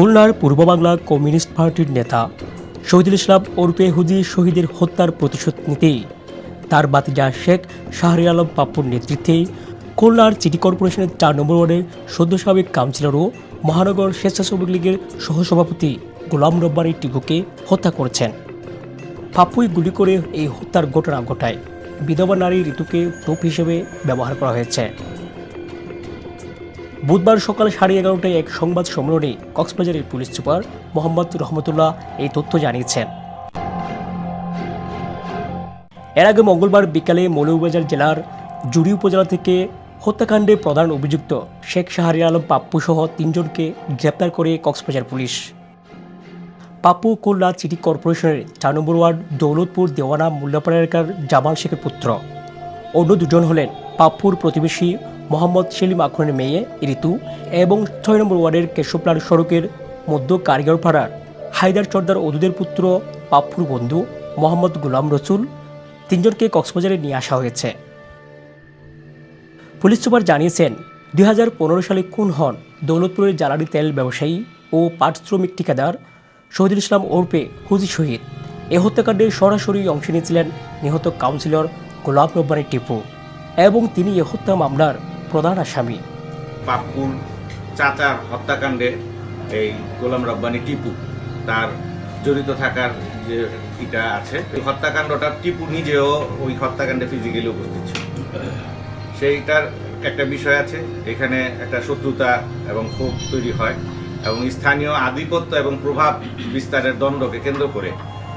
খুলনার পূর্ব বাংলা কমিউনিস্ট পার্টির নেতা শহীদুল ইসলাম ওরফে হুজি শহীদের হত্যার প্রতিশোধ নিতেই তার বাতিজা শেখ শাহরিয়ার আলম পাপ্পুর নেতৃত্বে খুলনার সিটি কর্পোরেশনের চার নম্বর ওয়ার্ডের সদ্য সাবেক কাউন্সিলর ও মহানগর স্বেচ্ছাসেবক লীগের সহসভাপতি গোলাম রব্বানী টিপুকে হত্যা করেছেন। পাপ্পুই গুলি করে এই হত্যার ঘটনা ঘটায়। বিধবা নারী ঋতুকে টোপ হিসেবে ব্যবহার করা হয়েছে। বুধবার সকাল সাড়ে এগারোটায় এক সংবাদ সম্মেলনে কক্সবাজারের পুলিশ সুপার মোহাম্মদ রহমতুল্লাহ এই তথ্য জানিয়েছেন। এর আগে মঙ্গলবার বিকালে মৌলভীবাজার জেলার জুড়ি উপজেলা থেকে হত্যাকাণ্ডে প্রধান অভিযুক্ত শেখ শাহরিয়ার আলম পাপ্পু সহ তিনজনকে গ্রেপ্তার করে কক্সবাজার পুলিশ। পাপ্পু খুলনা সিটি কর্পোরেশনের চার নম্বর ওয়ার্ড দৌলতপুর দেওয়ানা মোল্লাপাড়া এলাকার জামাল শেখের পুত্র। অন্য দুজন হলেন পাপ্পুর প্রতিবেশী মোহাম্মদ সেলিম আখনের মেয়ে ঋতু এবং ছয় নম্বর ওয়ার্ডের কেশবলাল সড়কের মধ্য কারিগর কারিগরপাড়ার হায়দার চর্দার অদুদের পুত্র পাপ্পুর বন্ধু মোহাম্মদ গুলাম রসুল তিনজনকে কক্সবাজারে নিয়ে আসা হয়েছে। পুলিশ সুপার জানিয়েছেন, দুই হাজার পনেরো সালে খুন হন দৌলতপুরের জ্বালানি তেল ব্যবসায়ী ও পাট শ্রমিক ঠিকাদার শহীদুল ইসলাম ওরফে হুজি শহীদ। এ হত্যাকাণ্ডে সরাসরি অংশ নিয়েছিলেন নিহত কাউন্সিলর গোলাপ রব্বানী টিপু। এবং তিনি এ হত্যা মামলার প্রধান আসামি। পাপ্পুর চাচার হত্যাকাণ্ডে এই গোলাম রব্বানি টিপু তার জড়িত থাকার যে এটা আছে, এই হত্যাকাণ্ডটা টিপু নিজেও ওই হত্যাকাণ্ডে ফিজিক্যালি উপস্থিত ছিল। সেইটার একটা বিষয় আছে, এখানে একটা শত্রুতা এবং ক্ষোভ তৈরি হয় এবং স্থানীয় আধিপত্য এবং প্রভাব বিস্তারের দ্বন্দ্বকে কেন্দ্র করে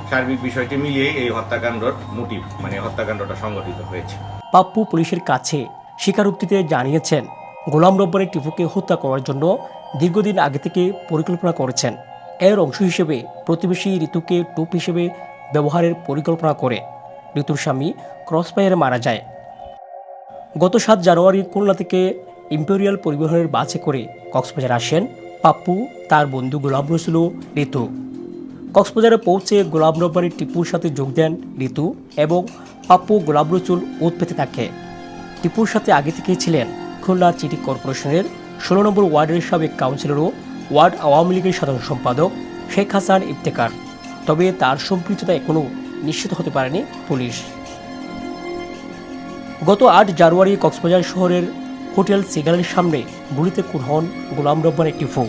সার্বিক বিষয়টি মিলিয়েই এই হত্যাকাণ্ডর মোটিভ মানে হত্যাকাণ্ডটা সংগঠিত হয়েছে। পাপ্পু পুলিশের কাছে স্বীকারোক্তিতে জানিয়েছেন, গোলাম রব্বানী টিপুকে হত্যা করার জন্য দীর্ঘদিন আগে থেকে পরিকল্পনা করেছেন। এর অংশ হিসেবে প্রতিবেশী ঋতুকে টোপ হিসেবে ব্যবহারের পরিকল্পনা করে ঋতুর স্বামী ক্রসফায়ারে মারা যায়। গত সাত জানুয়ারি খুলনা থেকে ইম্পেরিয়াল পরিবহনের বাসে করে কক্সবাজার আসেন পাপ্পু, তার বন্ধু গোলাম রসুল ঋতু। কক্সবাজারে পৌঁছে গোলাম রব্বানী টিপুর সাথে যোগ দেন ঋতু এবং পাপ্পু গোলাম রসুল ওত পেতে থাকে। টিপুর সাথে আগে থেকেই ছিলেন খুলনা সিটি কর্পোরেশনের ষোলো নম্বর ওয়ার্ডের সাবেক কাউন্সিলর ও ওয়ার্ড আওয়ামী লীগের সাধারণ সম্পাদক শেখ হাসান ইফতেকার তবে তার সম্পৃক্ততা এখনও নিশ্চিত হতে পারেনি পুলিশ। গত আট জানুয়ারি কক্সবাজার শহরের হোটেল সিগারের সামনে গুলিতে খুন হন গোলাম রব্বানী টিফু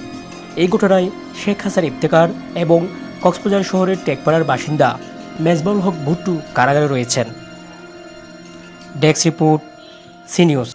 এই ঘটনায় শেখ হাসান ইফতেকার এবং কক্সবাজার শহরের টেকপাড়ার বাসিন্দা মেজবাউল হক ভুট্টু কারাগারে রয়েছেন। Desk report C news